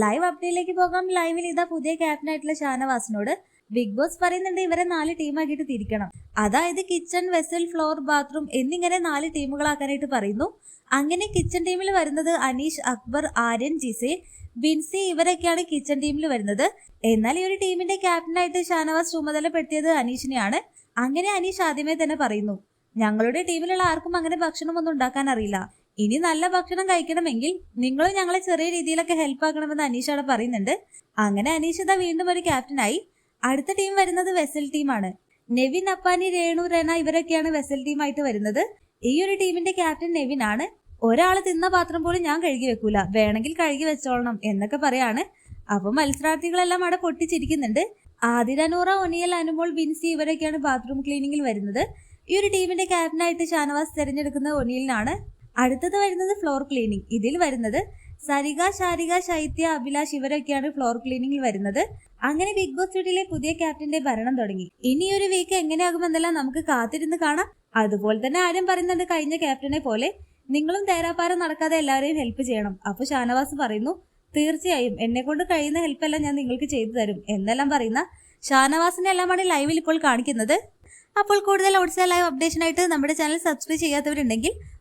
Live അപ്ഡേറ്റിലേക്ക് പോകാം. ലൈവിൽ ഇതാ പുതിയ ക്യാപ്റ്റനായിട്ടുള്ള ഷാനവാസിനോട് ബിഗ് ബോസ് പറയുന്നുണ്ട് ഇവരെ നാല് ടീമാക്കിയിട്ട് തിരിക്കണം. അതായത് കിച്ചൺ വെസൽ ഫ്ലോർ ബാത്റൂം എന്നിങ്ങനെ നാല് ടീമുകളാക്കാനായിട്ട് പറയുന്നു. അങ്ങനെ കിച്ചൺ ടീമിൽ വരുന്നത് അനീഷ് അക്ബർ ആര്യൻ ജിസേൽ ബിൻസി ഇവരൊക്കെയാണ് കിച്ചൺ ടീമിൽ വരുന്നത്. എന്നാൽ ഈ ഒരു ടീമിന്റെ ക്യാപ്റ്റനായിട്ട് ഷാനവാസ് ചുമതലപ്പെടുത്തിയത് അനീഷിനെയാണ്. അങ്ങനെ അനീഷ് ആദ്യമേ തന്നെ പറയുന്നു ഞങ്ങളുടെ ടീമിലുള്ള ആർക്കും അങ്ങനെ ഭക്ഷണമൊന്നും ഉണ്ടാക്കാൻ അറിയില്ല. ഇനി നല്ല ഭക്ഷണം കഴിക്കണമെങ്കിൽ നിങ്ങളും ഞങ്ങളെ ചെറിയ രീതിയിലൊക്കെ ഹെൽപ്പ് ആക്കണമെന്ന് അനീഷ് അവിടെ പറയുന്നുണ്ട്. അങ്ങനെ അനീഷ് ഇതാ വീണ്ടും ഒരു ക്യാപ്റ്റനായി അടുത്ത ടീം വരുന്നത് വെസൽ ടീമാണ് നെവിൻ അപ്പാനി രേണു റെന ഇവരൊക്കെയാണ് വെസൽ ടീമായിട്ട് വരുന്നത്. ഈ ഒരു ടീമിന്റെ ക്യാപ്റ്റൻ നെവിൻ ആണ്. ഒരാൾ തിന്ന പാത്രം പോലും ഞാൻ കഴുകി വെക്കൂല. വേണമെങ്കിൽ കഴുകി വെച്ചോളണം എന്നൊക്കെ പറയാണ്. അപ്പൊ മത്സരാർത്ഥികളെല്ലാം അവിടെ പൊട്ടിച്ചിരിക്കുന്നുണ്ട്. ആതിര നൂറ ഒനിയൽ അനുമോൾ ബിൻസി ഇവരൊക്കെയാണ് ബാത്റൂം ക്ലീനിങ്ങിൽ വരുന്നത്. ഈ ഒരു ടീമിന്റെ ക്യാപ്റ്റനായിട്ട് ഷാനവാസ് തിരഞ്ഞെടുക്കുന്നത് ഒനിയലിനാണ്. അടുത്തത് വരുന്നത് ഫ്ലോർ ക്ലീനിങ് ഇതിൽ വരുന്നത് സരിക ശാരിക ശൈത്യ അഭിലാഷ് ഇവരൊക്കെയാണ് ഫ്ലോർ ക്ലീനിങ്ങിൽ വരുന്നത്. അങ്ങനെ ബിഗ് ബോസ് വീട്ടിലെ പുതിയ ക്യാപ്റ്റന്റെ ഭരണം തുടങ്ങി. ഇനി ഒരു വീക്ക് എങ്ങനെയാകുമെന്നെല്ലാം നമുക്ക് കാത്തിരുന്ന് കാണാം. അതുപോലെ തന്നെ ആരും പറയുന്നുണ്ട് കഴിഞ്ഞ ക്യാപ്റ്റനെ പോലെ നിങ്ങളും തേരാപ്പാരം നടക്കാതെ എല്ലാവരെയും ഹെൽപ്പ് ചെയ്യണം. അപ്പൊ ഷാനവാസ് പറയുന്നു തീർച്ചയായും എന്നെ കൊണ്ട് കഴിയുന്ന ഹെൽപ്പ് എല്ലാം ഞാൻ നിങ്ങൾക്ക് ചെയ്തു തരും എന്നെല്ലാം പറയുന്ന ഷാനവാസിന്റെ എല്ലാമാണ് ലൈവിൽ ഇപ്പോൾ കാണിക്കുന്നത്. അപ്പോൾ കൂടുതൽ ഓട്സ് ലൈവ് അപ്ഡേഷനായിട്ട് നമ്മുടെ ചാനൽ സബ്സ്ക്രൈബ് ചെയ്യാത്തവരുണ്ടെങ്കിൽ